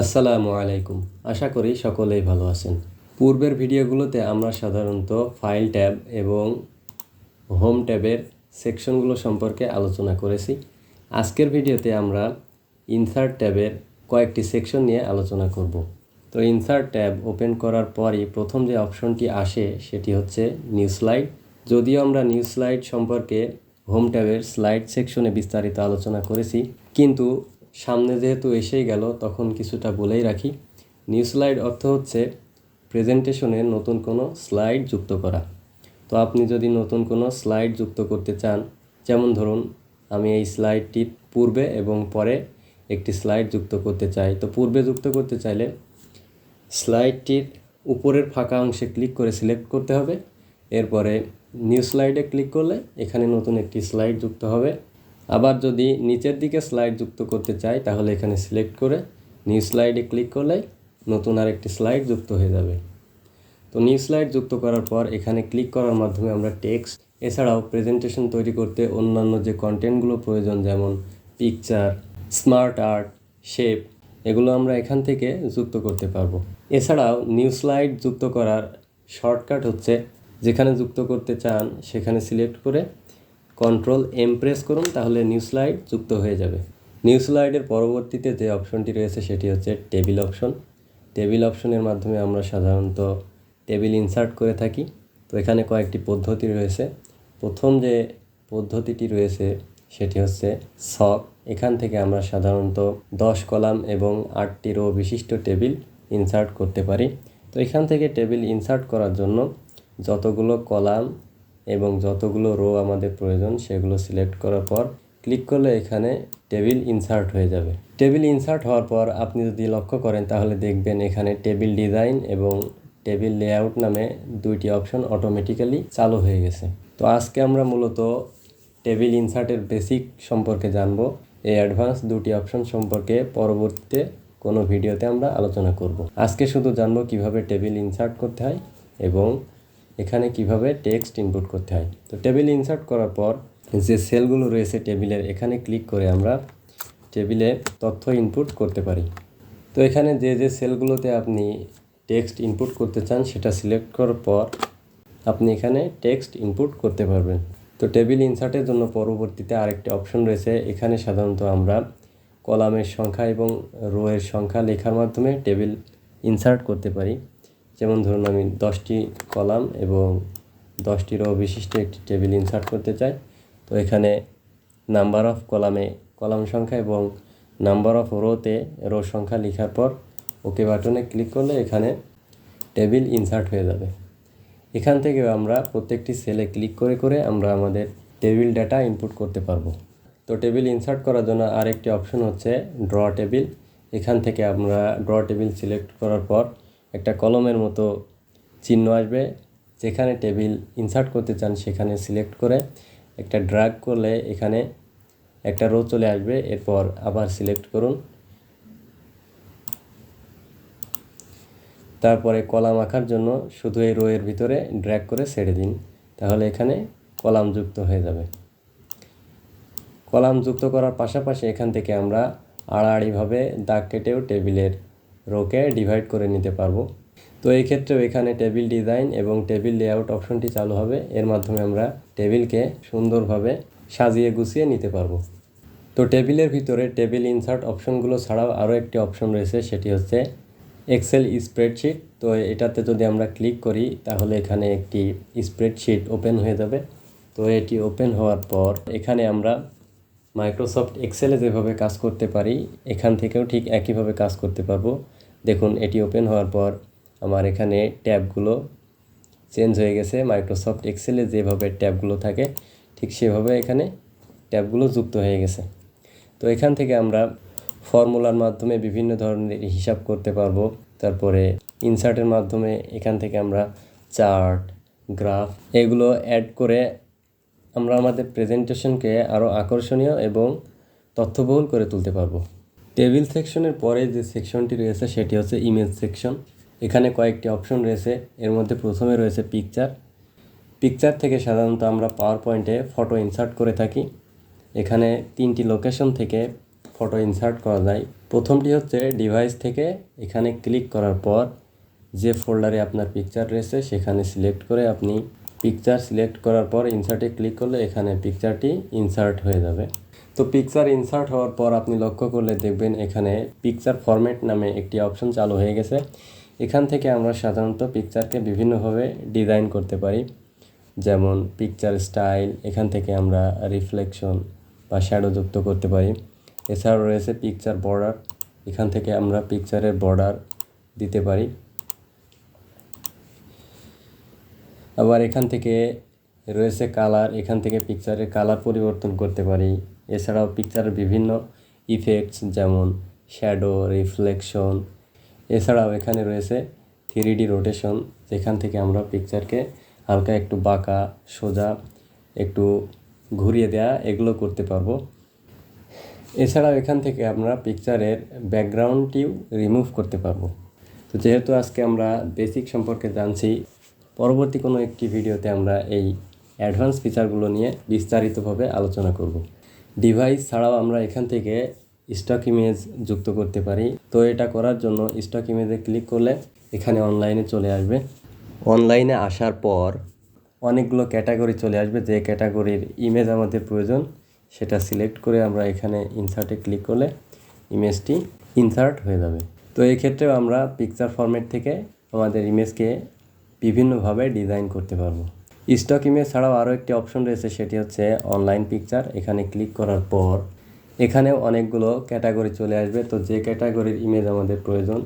আসসালামু আলাইকুম। আশা করি সকলেই ভালো আছেন। পূর্বের ভিডিওগুলোতে আমরা সাধারণত ফাইল ট্যাব এবং হোম ট্যাবের সেকশনগুলো সম্পর্কে আলোচনা করেছি। আজকের ভিডিওতে আমরা ইনসার্ট ট্যাবের কয়েকটি সেকশন নিয়ে আলোচনা করব। তো ইনসার্ট ট্যাব ওপেন করার পরই প্রথম যে অপশনটি আসে সেটি হচ্ছে নিউ স্লাইড যদিও আমরা নিউ স্লাইড সম্পর্কে হোম ট্যাবের স্লাইড সেকশনে বিস্তারিত আলোচনা করেছি, কিন্তু সামনে যেহেতু এসেই গেল, তখন কিছুটা বলেই রাখি। নিউ স্লাইড অর্থ হচ্ছে প্রেজেন্টেশনে নতুন কোনো স্লাইড যুক্ত করা। তো আপনি যদি নতুন কোনো স্লাইড যুক্ত করতে চান, যেমন ধরুন, আমি এই স্লাইডটি পূর্বে এবং পরে একটি স্লাইড যুক্ত করতে চাই, তো পূর্বে যুক্ত করতে চাইলে স্লাইডটির উপরের ফাঁকা অংশে ক্লিক করে সিলেক্ট করতে হবে। এরপরে নিউ স্লাইডে ক্লিক করলে এখানে নতুন একটি স্লাইড যুক্ত হবে। আবার যদি নিচের দিকে স্লাইড যুক্ত করতে চাই, তাহলে এখানে সিলেক্ট করে নিউ স্লাইডে ক্লিক করলে নতুন আরেকটি স্লাইড যুক্ত হয়ে যাবে। তো নিউ স্লাইড যুক্ত করার পর এখানে ক্লিক করার মাধ্যমে আমরা টেক্সট এছাড়াও প্রেজেন্টেশন তৈরি করতে অন্যান্য যে কন্টেন্টগুলো প্রয়োজন, যেমন পিকচার স্মার্ট আর্ট শেপ এগুলো আমরা এখান থেকে যুক্ত করতে পারব। এছাড়াও নিউ স্লাইড যুক্ত করার শর্টকাট হচ্ছে, যেখানে যুক্ত করতে চান, সেখানে সিলেক্ট করে কন্ট্রোল এম প্রেস করুন, তাহলে নিউ স্লাইড যুক্ত হয়ে যাবে। নিউ স্লাইডের পরবর্তীতে যে অপশনটি রয়েছে, সেটি হচ্ছে টেবিল অপশন। টেবিল অপশনের মাধ্যমে আমরা সাধারণত টেবিল ইনসার্ট করে থাকি। তো এখানে কয়েকটি পদ্ধতি রয়েছে। প্রথম যে পদ্ধতিটি রয়েছে, সেটি হচ্ছে সক এখান থেকে আমরা সাধারণত দশ কলাম এবং আটটি রো বিশিষ্ট টেবিল ইনসার্ট করতে পারি। তো এখান থেকে টেবিল ইনসার্ট করার জন্য যতগুলো কলাম এবং যতগুলো রো আমাদের প্রয়োজন, সেগুলো সিলেক্ট করার পর ক্লিক করলে এখানে টেবিল ইনসার্ট হয়ে যাবে। টেবিল ইনসার্ট হওয়ার পর আপনি যদি লক্ষ্য করেন, তাহলে দেখবেন এখানে টেবিল ডিজাইন এবং টেবিল লেআউট নামে দুইটি অপশন অটোমেটিক্যালি চালু হয়ে গেছে। তো আজকে আমরা মূলত টেবিল ইনসার্টের বেসিক সম্পর্কে জানব। এই অ্যাডভান্স দুটি অপশন সম্পর্কে পরবর্তীতে কোনো ভিডিওতে আমরা আলোচনা করব। আজকে শুধু জানব কীভাবে টেবিল ইনসার্ট করতে হয় এবং এখানে কীভাবে টেক্সট ইনপুট করতে হয়? তো টেবিল ইনসার্ট করার পর যে সেলগুলো রয়েছে টেবিলের এখানে ক্লিক করে আমরা টেবিলে তথ্য ইনপুট করতে পারি। তো এখানে যে যে সেলগুলোতে আপনি টেক্সট ইনপুট করতে চান, সেটা সিলেক্ট করার পর আপনি এখানে টেক্সট ইনপুট করতে পারবেন। তো টেবিল ইনসার্টের জন্য পরবর্তীতে আরেকটি অপশন রয়েছে। এখানে সাধারণত আমরা কলামের সংখ্যা এবং রো এর সংখ্যা লেখার মাধ্যমে টেবিল ইনসার্ট করতে পারি। যেমন ধরুন আমি দশটি কলাম এবং দশটি রো বিশিষ্ট একটি টেবিল ইনসার্ট করতে চাই। তো এখানে নাম্বার অফ কলামে কলাম সংখ্যা এবং নাম্বার অফ রোতে রো সংখ্যা লেখার পর ওকে বাটনে ক্লিক করলে এখানে টেবিল ইনসার্ট হয়ে যাবে। এখান থেকে আমরা প্রত্যেকটি সেলে ক্লিক করে করে আমরা আমাদের টেবিল ডাটা ইনপুট করতে পারব। তো টেবিল ইনসার্ট করার জন্য আরেকটি অপশন হচ্ছে ড্র টেবিল। এখান থেকে আমরা ড্র টেবিল সিলেক্ট করার পর একটা কলমের মতো চিহ্ন আসবে। যেখানে টেবিল ইনসার্ট করতে চান, সেখানে সিলেক্ট করে একটা ড্রাগ করলে এখানে একটা রো চলে আসবে। এরপর আবার সিলেক্ট করুন। তারপরে কলাম আঁকার জন্য শুধু এই রোয়ের ভিতরে ড্র্যাগ করে ছেড়ে দিন। তাহলে এখানে কলাম যুক্ত হয়ে যাবে। কলাম যুক্ত করার পাশাপাশি এখান থেকে আমরা আড়াআড়িভাবে দাগ কেটেও টেবিলের রোকে ডিভাইড করে নিতে পারব। তো এই ক্ষেত্রেও এখানে টেবিল ডিজাইন এবং টেবিল লেআউট অপশনটি চালু হবে। এর মাধ্যমে আমরা টেবিলকে সুন্দরভাবে সাজিয়ে গুছিয়ে নিতে পারব। তো টেবিলের ভিতরে টেবিল ইনসার্ট অপশনগুলো ছাড়াও আরও একটি অপশন রয়েছে, সেটি হচ্ছে এক্সেল স্প্রেডশিট তো এটাতে যদি আমরা ক্লিক করি, তাহলে এখানে একটি স্প্রেডশিট ওপেন হয়ে যাবে। তো এটি ওপেন হওয়ার পর এখানে আমরা মাইক্রোসফট এক্সেলে যেভাবে কাজ করতে পারি, এখান থেকেও ঠিক একইভাবে কাজ করতে পারব। দেখুন, এটি ওপেন হওয়ার পর আমার এখানে ট্যাবগুলো চেঞ্জ হয়ে গেছে। মাইক্রোসফট এক্সেলে যেভাবে ট্যাবগুলো থাকে, ঠিক সেভাবে এখানে ট্যাবগুলো যুক্ত হয়ে গেছে। তো এখান থেকে আমরা ফর্মুলার মাধ্যমে বিভিন্ন ধরনের হিসাব করতে পারব। তারপরে ইনসার্টের মাধ্যমে এখান থেকে আমরা চার্ট গ্রাফ এগুলো অ্যাড করে আমরা আমাদের প্রেজেন্টেশনকে আরও আকর্ষণীয় এবং তথ্যবহুল করে তুলতে পারব। টেবিল সেকশনের পরে যে সেকশনটি রয়েছে সেটি হচ্ছে ইমেজ সেকশন এখানে কয়েকটি অপশন রয়েছে। এর মধ্যে প্রথমে রয়েছে পিকচার পিকচার থেকে সাধারণত আমরা পাওয়ার পয়েন্টে ফটো ইনসার্ট করে থাকি। এখানে তিনটি লোকেশন থেকে ফটো ইনসার্ট করা যায়। প্রথমটি হচ্ছে ডিভাইস থেকে এখানে ক্লিক করার পর যে ফোল্ডারে আপনার পিকচার রয়েছে সেখানে সিলেক্ট করে আপনি পিকচার সিলেক্ট করার পর ইনসার্টে ক্লিক করলে এখানে পিকচারটি ইনসার্ট হয়ে যাবে। তো পিকচার ইনসার্ট হওয়ার পর আপনি লক্ষ্য করলে দেখবেন এখানে পিকচার ফরম্যাট নামে একটি অপশন চালু হয়ে গেছে। এখান থেকে আমরা সাধারণত পিকচারকে বিভিন্নভাবে ডিজাইন করতে পারি। যেমন পিকচার স্টাইল এখান থেকে আমরা রিফ্লেকশন বা শ্যাডো যুক্ত করতে পারি। এছাড়াও রয়েছে পিকচার বর্ডার এখান থেকে আমরা পিকচারের বর্ডার দিতে পারি। আবার এখান থেকে রয়েছে কালার এখান থেকে পিকচারের কালার পরিবর্তন করতে পারি। এছাড়াও পিকচারের বিভিন্ন ইফেক্টস যেমন শ্যাডো রিফ্লেকশন এছাড়াও এখানে রয়েছে থ্রি ডি রোটেশন যেখান থেকে আমরা পিকচারকে হালকা একটু বাঁকা, সোজা, একটু ঘুরিয়ে দেওয়া এগুলো করতে পারব। এছাড়াও এখান থেকে আমরা পিকচারের ব্যাকগ্রাউন্ডটিও রিমুভ করতে পারব। তো যেহেতু আজকে আমরা বেসিক সম্পর্কে জানছি পরবর্তী কোনো একটি ভিডিওতে আমরা এই অ্যাডভান্স ফিচারগুলো নিয়ে বিস্তারিতভাবে আলোচনা করব। ডিভাইস ছাড়াও আমরা এখান থেকে স্টক ইমেজ যুক্ত করতে পারি। তো এটা করার জন্য স্টক ইমেজে ক্লিক করলে এখানে অনলাইনে চলে আসবে। অনলাইনে আসার পর অনেকগুলো ক্যাটাগরি চলে আসবে। যে ক্যাটাগরির ইমেজ আমাদের প্রয়োজন, সেটা সিলেক্ট করে আমরা এখানে ইনসার্টে ক্লিক করলে ইমেজটি ইনসার্ট হয়ে যাবে। তো এই ক্ষেত্রেও আমরা পিকচার ফরম্যাট থেকে আমাদের ইমেজকে বিভিন্নভাবে ডিজাইন করতে পারব। স্টক ইমেজ ছাড়াও আরও একটি অপশন রয়েছে, সেটি হচ্ছে অনলাইন পিকচার এখানে ক্লিক করার পর এখানেও অনেকগুলো ক্যাটাগরি চলে আসবে। তো যে ক্যাটাগরির ইমেজ আমাদের প্রয়োজন,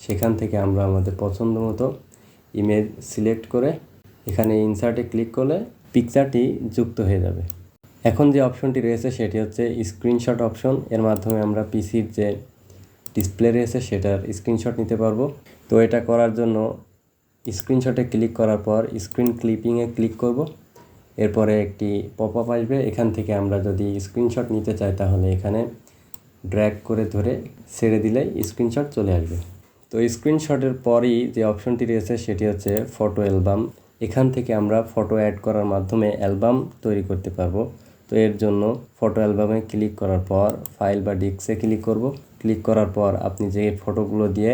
সেখান থেকে আমরা আমাদের পছন্দ মতো ইমেজ সিলেক্ট করে এখানে ইনসার্টে ক্লিক করলে পিকচারটি যুক্ত হয়ে যাবে। এখন যে অপশনটি রয়েছে, সেটি হচ্ছে স্ক্রিনশট অপশন এর মাধ্যমে আমরা পিসির যে ডিসপ্লে রয়েছে, সেটার স্ক্রিনশট নিতে পারব। তো এটা করার জন্য স্ক্রিনশটে ক্লিক করার পর স্ক্রিন ক্লিপিংয়ে ক্লিক করব। এরপরে একটি পপ আপ আসবে। এখান থেকে আমরা যদি স্ক্রিনশট নিতে চাই, তাহলে এখানে ড্র্যাগ করে ধরে ছেড়ে দিলে স্ক্রিনশট চলে আসবে। তো স্ক্রিনশটের পরই যে অপশনটি রয়েছে, সেটি হচ্ছে ফটো অ্যালবাম এখান থেকে আমরা ফটো অ্যাড করার মাধ্যমে অ্যালবাম তৈরি করতে পারব। তো এর জন্য ফটো অ্যালবামে ক্লিক করার পর ফাইল বা ডিস্কে ক্লিক করব। ক্লিক করার পর আপনি যে ফটোগুলো দিয়ে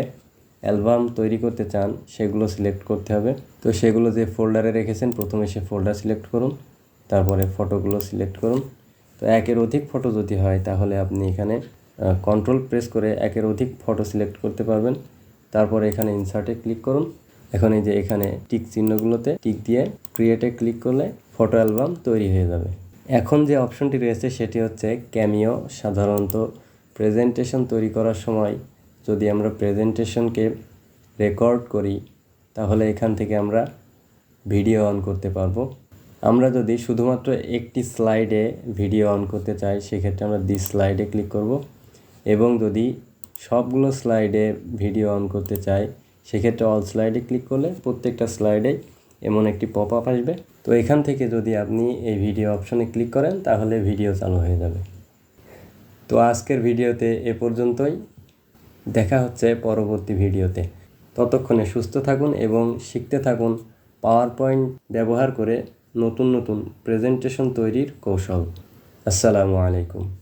অ্যালবাম তৈরি করতে চান, সেগুলো সিলেক্ট করতে হবে। তো সেগুলো যে ফোল্ডারে রেখেছেন, প্রথমে সে ফোল্ডার সিলেক্ট করুন, তারপরে ফটোগুলো সিলেক্ট করুন। তো একের অধিক ফটো যদি হয়, তাহলে আপনি এখানে কন্ট্রোল প্রেস করে একের অধিক ফটো সিলেক্ট করতে পারবেন। তারপরে এখানে ইনসার্টে ক্লিক করুন। এখন এই যে এখানে টিক চিহ্নগুলোতে টিক দিয়ে ক্রিয়েটে ক্লিক করলে ফটো অ্যালবাম তৈরি হয়ে যাবে। এখন যে অপশনটি রয়েছে, সেটি হচ্ছে ক্যামিও সাধারণত প্রেজেন্টেশন তৈরি করার সময় যদি আমরা প্রেজেন্টেশনকে রেকর্ড করি, তাহলে এখান থেকে আমরা ভিডিও অন করতে পারব। আমরা যদি শুধুমাত্র একটি স্লাইডে ভিডিও অন করতে চাই, সেক্ষেত্রে আমরা দি স্লাইডে ক্লিক করব। এবং যদি সবগুলো স্লাইডে ভিডিও অন করতে চাই, সেক্ষেত্রে অল স্লাইডে ক্লিক করলে প্রত্যেকটা স্লাইডে এমন একটি পপ আপ আসবে। তো এখান থেকে যদি আপনি এই ভিডিও অপশনে ক্লিক করেন, তাহলে ভিডিও চালু হয়ে যাবে। তো আজকের ভিডিওতে এ পর্যন্তই। দেখা হচ্ছে পরবর্তী ভিডিওতে। ততক্ষণে সুস্থ থাকুন এবং শিখতে থাকুন পাওয়ার পয়েন্ট ব্যবহার করে নতুন নতুন প্রেজেন্টেশন তৈরির কৌশল। আসসালামু আলাইকুম।